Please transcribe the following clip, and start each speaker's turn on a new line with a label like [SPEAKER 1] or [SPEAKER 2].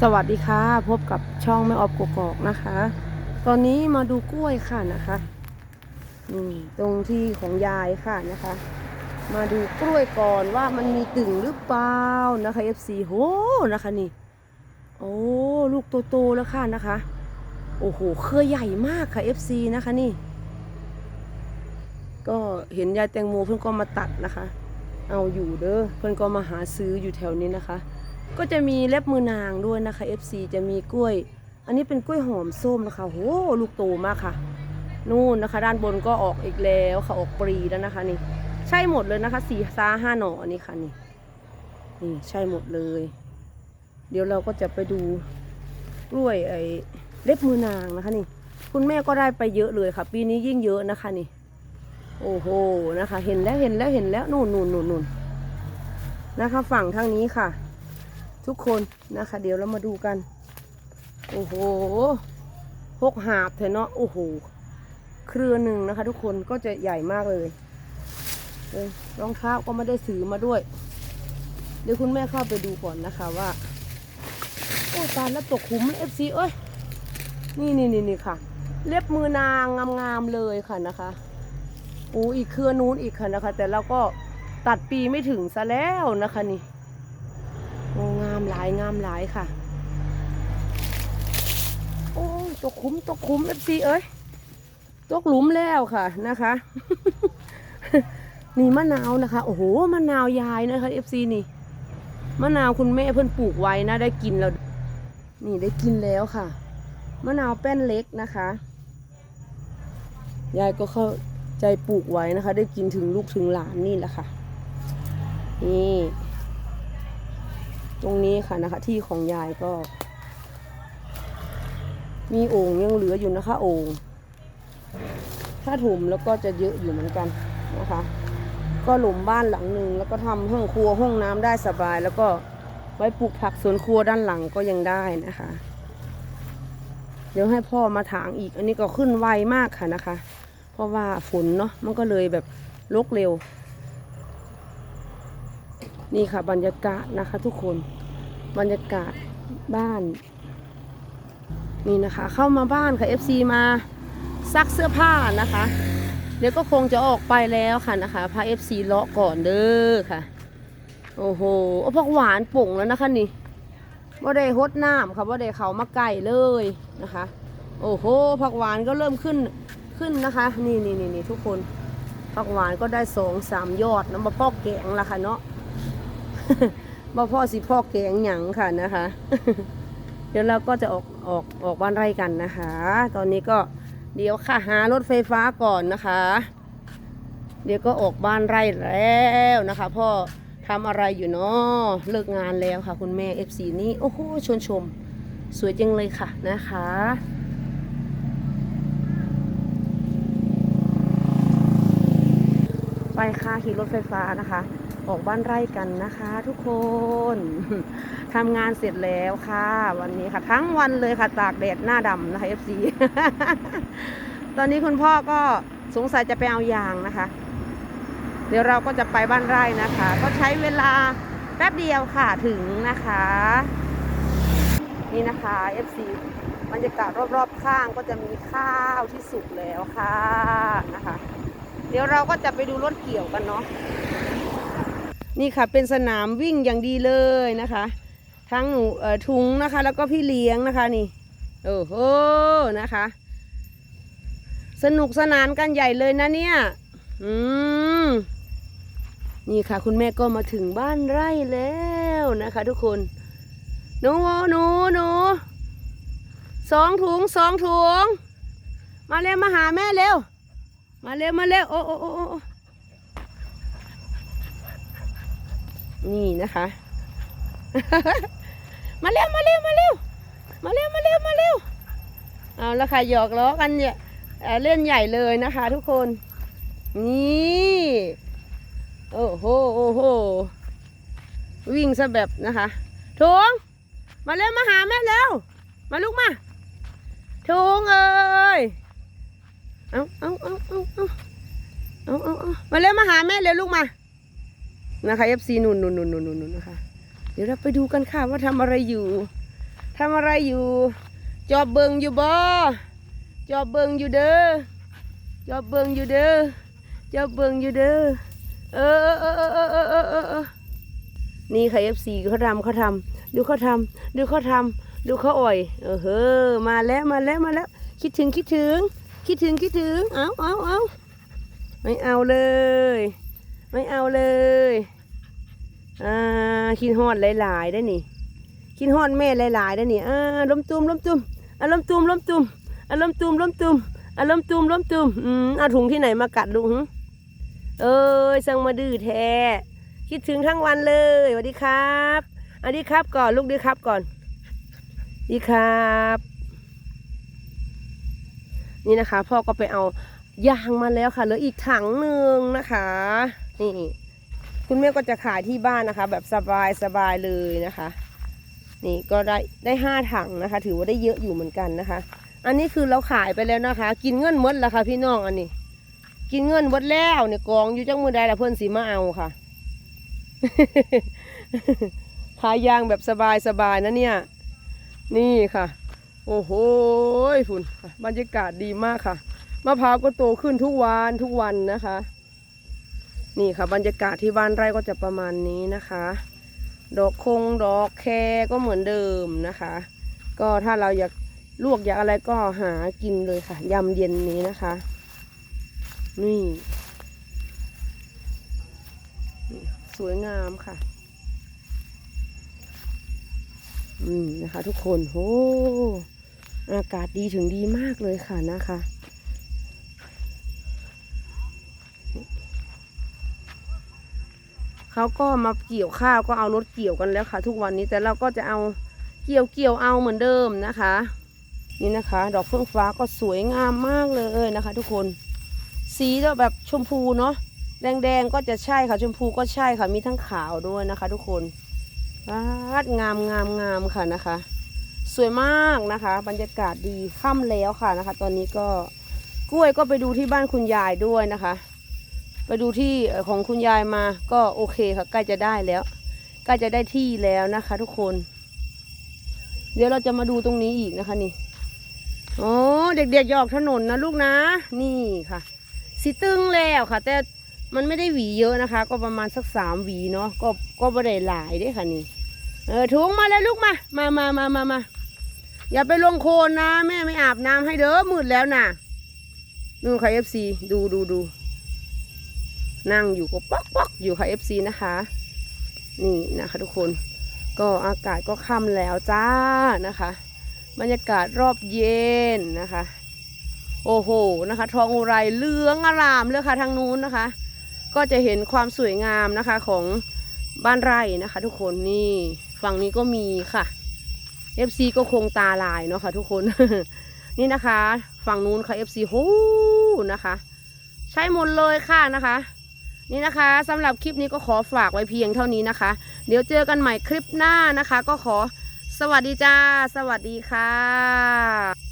[SPEAKER 1] สวัสดีค่ะ พบกับช่องแม่ออบกกอกนะคะ ตอนนี้มาดูกล้วยค่ะนะคะนี่ตรงที่ของยายค่ะนะคะ มาดูกล้วยก่อนว่ามันมีตึงหรือเปล่านะคะ FC โหนะคะนี่ โอ้ลูกโตๆแล้วค่ะนะคะ โอ้โหเครือใหญ่มากค่ะ FC นะคะนี่ ก็เห็นยายแตงโมเพิ่นก็มาตัดนะคะ เอาอยู่เด้อเพิ่นก็มาหาซื้ออยู่แถวนี้นะคะ ก็จะมีเล็บมือนางด้วยนะคะ FC จะมีกล้วย อันนี้เป็นกล้วยหอมส้มนะคะโหลูกโตมากค่ะ นู่นนะคะ ด้านบนก็ออกอีกแล้วค่ะออกปรีแล้วนะคะนี่ ใช่หมดเลยนะคะสี่ซาห้าหน่ออันนี้ค่ะนี่นี่ใช่หมดเลย เดี๋ยวเราก็จะไปดูกล้วยไอ้เล็บมือนางนะคะนี่ คุณแม่ก็ได้ไปเยอะเลยค่ะ ปีนี้ยิ่งเยอะนะคะนี่ โอ้โหนะคะ เห็นแล้วเห็นแล้วเห็นแล้วนู่นนู่นนู่นนู่นนะคะ ฝั่งทางนี้ค่ะ ทุกคนนะคะ เดี๋ยวเรามาดูกัน โอ้โหหกหาบเถอะเนาะโอ้โหเครือหนึ่งนะคะ ทุกคนก็จะใหญ่มากเลยเอ้ยรองเท้าก็ไม่ได้ซื้อมาด้วย เดี๋ยวคุณแม่เข้าไปดูก่อนนะคะว่า โอ้ตาแล้วตกขุมเอฟซีเอ้ยนี่นี่นี่นี่ค่ะ เล็บมือนางงามๆเลยค่ะนะคะโอ้อีกเครือนู้นอีกค่ะนะคะ แต่เราก็ตัดปีไม่ถึงซะแล้วนะคะนี่ ลายงามหลายค่ะ โอ้ยตกคุ้มตกคุ้มเอฟซีเอ้ยตกหลุมแล้วค่ะนะคะนี่มะนาวนะคะ โอ้โหมะนาวยายนะคะเอฟซีนี่มะนาวคุณแม่เพิ่นปลูกไว้นะ ได้กินแล้ว นี่ได้กินแล้วค่ะมะนาวแป้นเล็กนะคะยายก็เข้าใจปลูกไว้นะคะ ได้กินถึงลูกถึงหลานนี่แหละค่ะนี่ ตรงนี้ค่ะนะคะ ที่ของยายก็ มีโอ่งยังเหลืออยู่นะคะ โอ่งถ้าถมแล้วก็จะเยอะอยู่เหมือนกันนะคะ ก็หลุมบ้านหลังหนึ่งแล้วก็ทำห้องครัวห้องน้ำได้สบาย แล้วก็ไว้ปลูกผักสวนครัวด้านหลังก็ยังได้นะคะ เดี๋ยวให้พ่อมาถางอีก อันนี้ก็ขึ้นไวมากค่ะนะคะ เพราะว่าฝนเนาะมันก็เลยแบบลกเร็ว นี่ค่ะ บรรยากาศนะคะทุกคนบรรยากาศบ้านนี่นะคะ เข้ามาบ้านค่ะ FC มาซักเสื้อผ้านะคะ เดี๋ยวก็คงจะออกไปแล้วค่ะนะคะพา FC เลาะก่อนเด้อค่ะ โอ้โหเอาผักหวานป่งแล้วนะคะนี่ว่าได้ฮดน้ำค่ะว่าได้เขามาไก่เลยนะคะ โอ้โหผักหวานก็เริ่มขึ้นขึ้นนะคะ นี่นี่นี่ทุกคนผักหวานก็ได้สองสามยอดนะมาพอกแกงละค่ะเนาะ มาพ่อสิพ่อแกงหยังค่ะนะคะ เดี๋ยวเราก็จะออกออกออกบ้านไร่กันนะคะ ตอนนี้ก็เดี๋ยวค่ะหารถไฟฟ้าก่อนนะคะ เดี๋ยวก็ออกบ้านไร่แล้วนะคะ พ่อทำอะไรอยู่เนาะเลิกงานแล้วค่ะ คุณแม่ FC นี่โอ้โหชวนชม สวยจังเลยค่ะนะคะไปค่ะขี่รถไฟฟ้านะคะ ออกบ้านไร่กันนะคะ ทุกคนทำงานเสร็จแล้วค่ะ วันนี้ค่ะ ทั้งวันเลยค่ะตากแดดหน้าดำนะคะ FC ตอนนี้คุณพ่อก็สงสัยจะไปเอายางนะคะ เดี๋ยวเราก็จะไปบ้านไร่นะคะ ก็ใช้เวลาแป๊บเดียวค่ะถึงนะคะ นี่นะคะ FC บรรยากาศรอบๆข้างก็จะมีข้าวที่สุกแล้วค่ะนะคะ เดี๋ยวเราก็จะไปดูรถเกี่ยวกันเนาะ นี่ค่ะเป็นสนามวิ่งอย่างดีเลยนะคะ ทั้งหนูเอ่อทุงนะคะ แล้วก็พี่เลี้ยงนะคะนี่โอ้โหนะคะ สนุกสนานกันใหญ่เลยนะเนี่ยอืมนี่ค่ะ คุณแม่ก็มาถึงบ้านไร่แล้วนะคะ ทุกคนหนูหนูหนูสองถุงสองถุง มาเร็วมาหาแม่เร็ว มาเร็วมาเร็วโอ้โอ้โอ้ นี่นะคะ มาเร็วมาเร็วมาเร็วมาเร็วมาเร็วมาเร็วเอาละค่ะหยอกล้อกันเนี่ยเล่นใหญ่เลยนะคะ ทุกคน นี่โอ้โหโอ้โหวิ่งซะแบบนะคะทงมาเร็วมาหาแม่เร็วมาลูกมาทงเอ้ยเอาเอาเอาเอาเอาเอาเอามาเร็วมาหาแม่เร็วลูกมา นะคะ FC นุ่นนุ่นนุ่นนุ่นนุ่นนะคะ เดี๋ยวเราไปดูกันค่ะว่าทำอะไรอยู่ทำอะไรอยู่ จอบเบิงอยู่บ่จอบเบิงอยู่เด้อจอบเบิงอยู่เด้อจอบเบิงอยู่เด้อเออเออเออเออเออเออนี่ค่ะ FC เขาทำเขาทำดูเขาทำดูเขาทำดูเขาอ่อยเออเฮ้อมาแล้วมาแล้วมาแล้ว คิดถึงคิดถึง คิดถึงคิดถึงเอาเอาเอาไม่เอาเลย ไม่เอาเลย อ่าคิดฮอดหลายๆได้นี่คิดฮอดแม่หลายๆได้นี่อ่าล้มตุมล้มตุมอ่าล้มตุมล้มตุมอ่าล้มตุมล้มตุมอ่าล้มตุมล้มตุมอืมเอาถุงที่ไหนมากัดลูกหึเอ้ยสั่งมาดื้อแท้คิดถึงทั้งวันเลยสวัสดีครับอันดีครับก่อนลูกดีครับก่อน ดีครับ นี่นะคะ พ่อก็ไปเอายางมาแล้วค่ะเหลืออีกถังหนึ่งนะคะ นี่ คุณแม่ก็จะขายที่บ้านนะคะ แบบสบายสบายเลยนะคะ นี่ก็ได้ได้ห้าถังนะคะ ถือว่าได้เยอะอยู่เหมือนกันนะคะ อันนี้คือเราขายไปแล้วนะคะ กินเงินหมดแล้วค่ะพี่น้องอันนี้ กินเงินหมดแล้วเนี่ยกองอยู่จังมือใดละเพื่อนสีมาเอาค่ะขายยางแบบสบายสบายนะเนี่ย นี่ค่ะ โอ้โหฝุ่นบรรยากาศดีมากค่ะมะพร้าวก็โตขึ้นทุกวันทุกวันนะคะ นี่ค่ะบรรยากาศที่บ้านไร่ก็จะประมาณนี้นะคะ ดอกคงดอกแคก็เหมือนเดิมนะคะ ก็ถ้าเราอยากลวกอยากอะไรก็หากินเลยค่ะยำเย็นนี้นะคะ นี่นี่สวยงามค่ะ อืมนะคะ ทุกคนโอ้อากาศดีถึงดีมากเลยค่ะนะคะ เขาก็มาเกี่ยวข้าวก็เอารถเกี่ยวกันแล้วค่ะ ทุกวันนี้แต่เราก็จะเอาเกี่ยวเกี่ยวเอาเหมือนเดิมนะคะ นี่นะคะ ดอกเฟื่องฟ้าก็สวยงามมากเลยนะคะ ทุกคน สีก็แบบชมพูเนาะแดงๆก็จะใช่ค่ะชมพูก็ใช่ค่ะมีทั้งขาวด้วยนะคะ ทุกคนวาดงามงามงามค่ะนะคะ สวยมากนะคะ บรรยากาศดีค่ำแล้วค่ะนะคะ ตอนนี้ก็กล้วยก็ไปดูที่บ้านคุณยายด้วยนะคะ ไปดูที่ของคุณยายมาก็โอเคค่ะใกล้จะได้แล้วใกล้จะได้ที่แล้วนะคะ ทุกคน เดี๋ยวเราจะมาดูตรงนี้อีกนะคะนี่โอ้เด็กๆหยออกถนนนะลูกนะ นี่ค่ะสีตึงแล้วค่ะ แต่มันไม่ได้หวีเยอะนะคะ ก็ประมาณสักสามหวีเนาะก็ก็ไม่ได้หลายด้ค่ะนี่ เออถุงมาเลยลูกมา มามามามามาอย่าไปลงโคลนนะ แม่ไม่อาบน้ำให้เด้อมืดแล้วนะนู่นค่ะเอฟซีดูดูดู นั่งอยู่ก็ป๊อกป๊อกอยู่ค่ะ FC นะคะ นี่นะคะทุกคนก็อากาศก็ค่ำแล้วจ้านะคะ บรรยากาศรอบเย็นนะคะ โอ้โหนะคะ ทองอุไรเหลืองอารามเลยค่ะทางนู้นนะคะ ก็จะเห็นความสวยงามนะคะของบ้านไร่นะคะ ทุกคนนี่ฝั่งนี้ก็มีค่ะ FC ก็คงตาลายเนาะค่ะทุกคน นี่นะคะ ฝั่งนู้นค่ะ FC โหนะคะ ใช้หมดเลยค่ะนะคะ นี่นะคะสำหรับคลิปนี้ก็ขอฝากไว้เพียงเท่านี้นะคะ เดี๋ยวเจอกันใหม่คลิปหน้านะคะ ก็ขอสวัสดีจ้า สวัสดีค่ะ